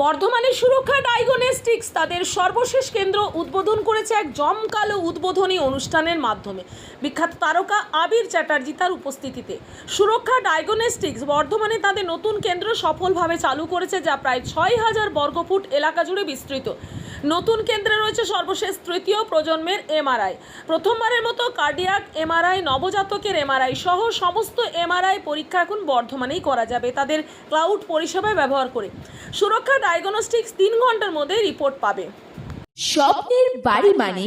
বর্ধমানে সুরক্ষা ডায়াগনস্টিক্স তাদের সর্বশেষ কেন্দ্র উদ্বোধন করেছে এক জমকালো উদ্বোধনী অনুষ্ঠানের মাধ্যমে। বিখ্যাত তারকা আবির চ্যাটার্জি তার উপস্থিতিতে। সুরক্ষা ডায়াগনস্টিক্স বর্ধমানে তাদের নতুন কেন্দ্র সফলভাবে চালু করেছে যা প্রায় ছয় হাজার বর্গফুট এলাকা জুড়ে বিস্তৃত। নতুন কেন্দ্রে রয়েছে সর্বশেষ তৃতীয় প্রজন্মের এমআরআই। প্রথমবারের মতো কার্ডিয়াক এমআরআই, নবজাতকের এমআরআই সহ সমস্ত এমআরআই পরীক্ষা এখন বর্ধমানেই করা যাবে তাদের ক্লাউড পরিষেবায় ব্যবহার করে। সুরক্ষা ডায়াগনস্টিক্স তিন ঘণ্টার মধ্যে রিপোর্ট পাবে। স্বপ্নের বাড়ি মানে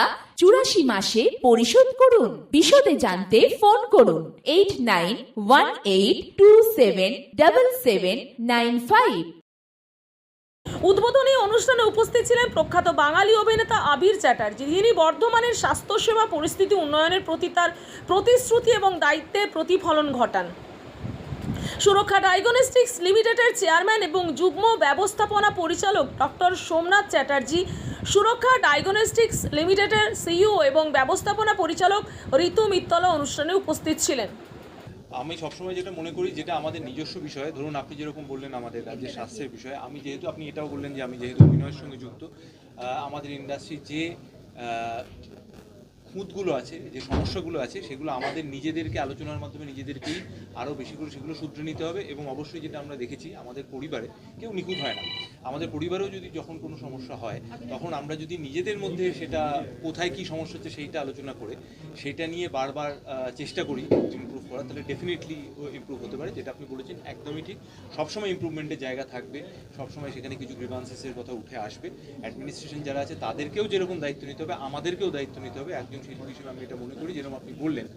চুরাশি মাসে পরিশোধ করুন। বিশদে জানতে ফোন করুন। Eight nine one eight two seven double seven nine five. উদ্বোধনী অনুষ্ঠানে উপস্থিত ছিলেন প্রখ্যাত বাঙালি অভিনেতা আবির চ্যাটার্জি। যিনি বর্ধমানের স্বাস্থ্যসেবা, পরিস্থিতি উন্নয়নের প্রতি তার প্রতিশ্রুতি এবং দায়িত্বের প্রতিফলন ঘটান। সুরক্ষা ডায়াগনস্টিক্স লিমিটেডের চেয়ারম্যান এবং যুগ্ম ব্যবস্থাপনা পরিচালক ডক্টর সোমনাথ চ্যাটার্জি, সুরক্ষা ডায়াগনস্টিক্স লিমিটেডের সিইও এবং ব্যবস্থাপনা পরিচালক ঋতু মিত্তলা অনুষ্ঠানে উপস্থিত ছিলেন। আমি সবসময় যেটা মনে করি, যেটা আমাদের নিজস্ব বিষয়, ধরুন আপনি যেরকম বললেন আমাদের রাজ্যের স্বাস্থ্যের বিষয়ে, আমি যেহেতু, আপনি এটাও বললেন যে আমি যেহেতু অভিনয়ের সঙ্গে যুক্ত আমাদের ইন্ডাস্ট্রি যে খুঁতগুলো আছে, যে সমস্যাগুলো আছে, সেগুলো আমাদের নিজেদেরকে, আলোচনার মাধ্যমে নিজেদেরকেই আরও বেশি করে সেগুলো শুধরে নিতে হবে এবং অবশ্যই যেটা আমরা দেখেছি আমাদের পরিবারে, কেউ নিখুঁত হয় না। আমাদের পরিবারেও যদি যখন কোনো সমস্যা হয়, তখন আমরা যদি নিজেদের মধ্যে সেটা কোথায় কি সমস্যা হচ্ছে সেইটা আলোচনা করে, সেটা নিয়ে বারবার চেষ্টা করি ইমপ্রুভ করা তাহলে ডেফিনেটলি ইমপ্রুভ হতে পারে, যেটা আপনি বলেছেন, একদমই ঠিক। সবসময় ইমপ্রুভমেন্টের জায়গা থাকবে, সবসময় সেখানে কিছু গ্রিভান্সেসের কথা উঠে আসবে। অ্যাডমিনিস্ট্রেশন যারা আছে, তাদেরকেও যেরকম দায়িত্ব নিতে হবে, আমাদেরকেও দায়িত্ব নিতে হবে। একজন শিল্পী হিসেবে আমি এটা মনে করি, যেরকম আপনি বললেন।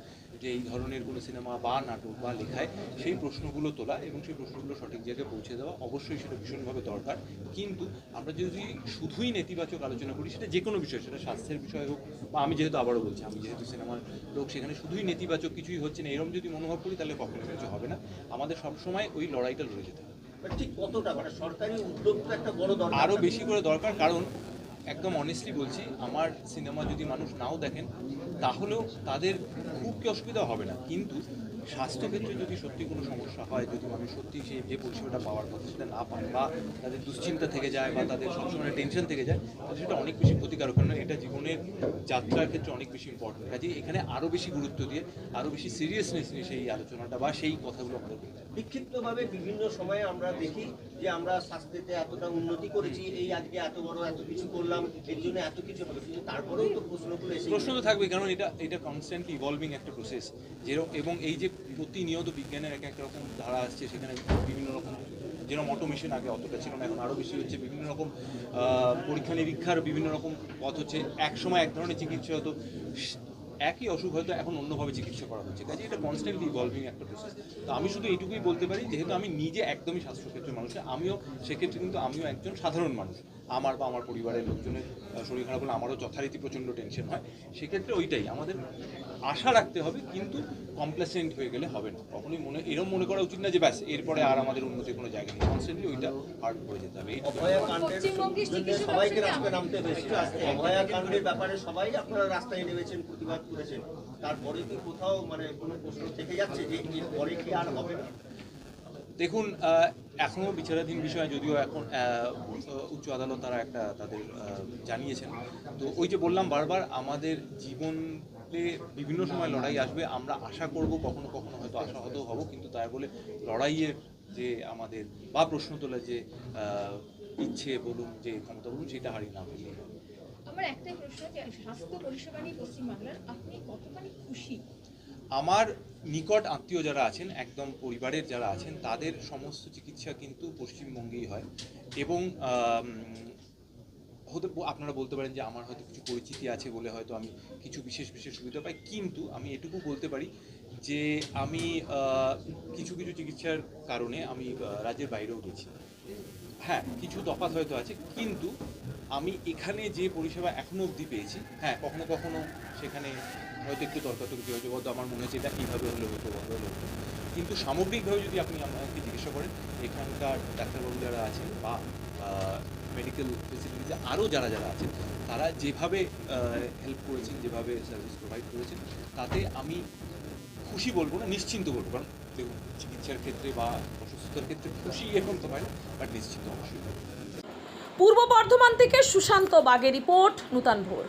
যে এই ধরনের কোনো সিনেমা বা নাটক বা লেখায় সেই প্রশ্নগুলো তোলা এবং সেই প্রশ্নগুলো সঠিক জায়গায় পৌঁছে দেওয়া অবশ্যই সেটা ভীষণভাবে দরকার। কিন্তু আমরা যদি শুধুই নেতিবাচক আলোচনা করি সেটা যে কোনো বিষয় সেটা স্বাস্থ্যের বিষয় হোক বা আমি যেহেতু আবারও বলছি আমি যেহেতু সিনেমার লোক সেখানে শুধুই নেতিবাচক কিছুই হচ্ছে না এরকম যদি মনোভাব করি তাহলে কখনো কিছু হবে না। আমাদের সবসময় ওই লড়াইটা লড়ে যেতে হবে। ঠিক কতটা? মানে সরকারি একটা বড় দরকার আরও বেশি করে দরকার কারণ একদম অনেস্টলি বলছি, আমার সিনেমা যদি মানুষ নাও দেখেন, তাহলেও তাদের খুব কি অসুবিধা হবে না। কিন্তু স্বাস্থ্যক্ষেত্রে যদি সত্যি কোনো সমস্যা হয়, যদি মানুষ সত্যি সেই যে পরিষেবাটা পাওয়ার কথা সেটা না পায় বা তাদের দুশ্চিন্তা থেকে যায় বা তাদের সবসময় টেনশন থেকে যায়, তাহলে সেটা অনেক বেশি ক্ষতিকারক। কারণ এটা জীবনের যাত্রার ক্ষেত্রে অনেক বেশি ইম্পর্টেন্ট কাজে এখানে আরও বেশি গুরুত্ব দিয়ে আরও বেশি সিরিয়াসনেস নিয়ে সেই আলোচনাটা বা সেই কথাগুলো আমাদের বিক্ষিপ্তভাবে বিভিন্ন সময়ে আমরা দেখি যে আমরা স্বাস্থ্যেতে এতটা উন্নতি করেছি, এই আজকে এত বড় এত কিছু করলাম, এর জন্য এত কিছু হবে কিন্তু তারপরেও তো প্রশ্নগুলো এসে প্রশ্ন তো থাকবে কারণ এটা এটা কনস্ট্যান্টলি ইভলভিং একটা প্রসেস যেরকম এবং এই যে প্রতিনিয়ত বিজ্ঞানের এক এক রকম ধারা আসছে, সেখানে বিভিন্ন রকম, যেরকম অটোমেশন আগে অতটা ছিল না, এখন আরও বেশি হচ্ছে, বিভিন্ন রকম পরীক্ষা নিরীক্ষার বিভিন্ন রকম পথ হচ্ছে। এক সময় এক ধরনের চিকিৎসা হতো একই অসুখ হয়তো এখন অন্যভাবে চিকিৎসা করা হচ্ছে। কাজে এটা কনস্ট্যান্টলি ইভলভিং একটা প্রসেস তো আমি শুধু এইটুকুই বলতে পারি, যেহেতু আমি নিজে একদমই স্বাস্থ্যক্ষেত্রের মানুষ, আমিও সেক্ষেত্রে কিন্তু আমিও একজন সাধারণ মানুষ। আমার বা আমার পরিবারের লোকজনের শরীর খারাপ হলে আমারও যথারীতি প্রচণ্ড টেনশন হয়। সেক্ষেত্রে ওইটাই আমাদের আশা রাখতে হবে কিন্তু কমপ্লেসেন্ট হয়ে গেলে হবে না। কখনোই মনে এরকম মনে করা উচিত না যে ব্যাস এরপরে আর আমাদের উন্নতির কোনো জায়গা নেই। কনস্ট্যান্টলি ওইটা হার্ড করে যেতে হবে এইটুকু। অভয়া কাণ্ডের জন্য সবাইকে রাস্তায় নামতে হয়েছে। অভয়া কাণ্ডের ব্যাপারে সবাই আপনারা রাস্তায় নেমেছেন প্রতিবাদ করেছেন। তারপরে কি কোথাও মানে কোনো প্রশ্ন থেকে যাচ্ছে যে এরপরে কি আর হবে না? দেখুন আহ, এখনও বিচারাধীন বিষয় যদিও এখন উচ্চ আদালত তারা একটা তাদের জানিয়েছেন তো ওই যে বললাম বারবার আমাদের জীবনে বিভিন্ন সময় লড়াই আসবে আমরা আশা করব কখনো কখনো হয়তো আশাহত হব কিন্তু তাই বলে লড়াইয়ের যে আমাদের বা প্রশ্ন তোলার যে ইচ্ছে বলুন যে ক্ষমতা বলুন সেটা হারিয়ে না ফেললেই হবে। আমার একটাই প্রশ্ন স্বাস্থ্য পরিষেবা নিয়ে পশ্চিমবাংলার আপনি কতখানি খুশি আমার নিকট আত্মীয় যারা আছেন, একদম পরিবারের যারা আছেন, তাদের সমস্ত চিকিৎসা কিন্তু পশ্চিমবঙ্গেই হয় এবং হতে আপনারা বলতে পারেন যে আমার হয়তো কিছু পরিচিতি আছে বলে হয়তো আমি কিছু বিশেষ বিশেষ সুবিধা পাই। কিন্তু আমি এটুকু বলতে পারি যে আমি কিছু কিছু চিকিৎসার কারণে আমি রাজ্যের বাইরেও গেছি। হ্যাঁ কিছু তফাৎ হয়তো আছে, কিন্তু আমি এখানে যে পরিষেবা এখনও অবধি পেয়েছি হ্যাঁ কখনো কখনো সেখানে হয়তো একটু তর্কাতর্কি হয়েছে বলতো আমার মনে হচ্ছে এটা কীভাবে হলো হতো হলো। হতো কিন্তু সামগ্রিকভাবে যদি আপনি আমাকে জিজ্ঞাসা করেন, এখানকার ডাক্তারবাবু যারা আছেন বা মেডিকেল ফেসিলিটিতে আরও যারা যারা আছেন, তারা যেভাবে হেল্প করেছেন, যেভাবে সার্ভিস প্রোভাইড করেছেন, তাতে আমি খুশি বলব না, নিশ্চিন্ত বলব। কারণ দেখুন, চিকিৎসার ক্ষেত্রে বা অসুস্থতার ক্ষেত্রে খুশি এখন তো হয় বাট নিশ্চিন্ত অবশ্যই। পূর্ব বর্ধমান থেকে সুশান্ত বাগের রিপোর্ট নূতন ভোর।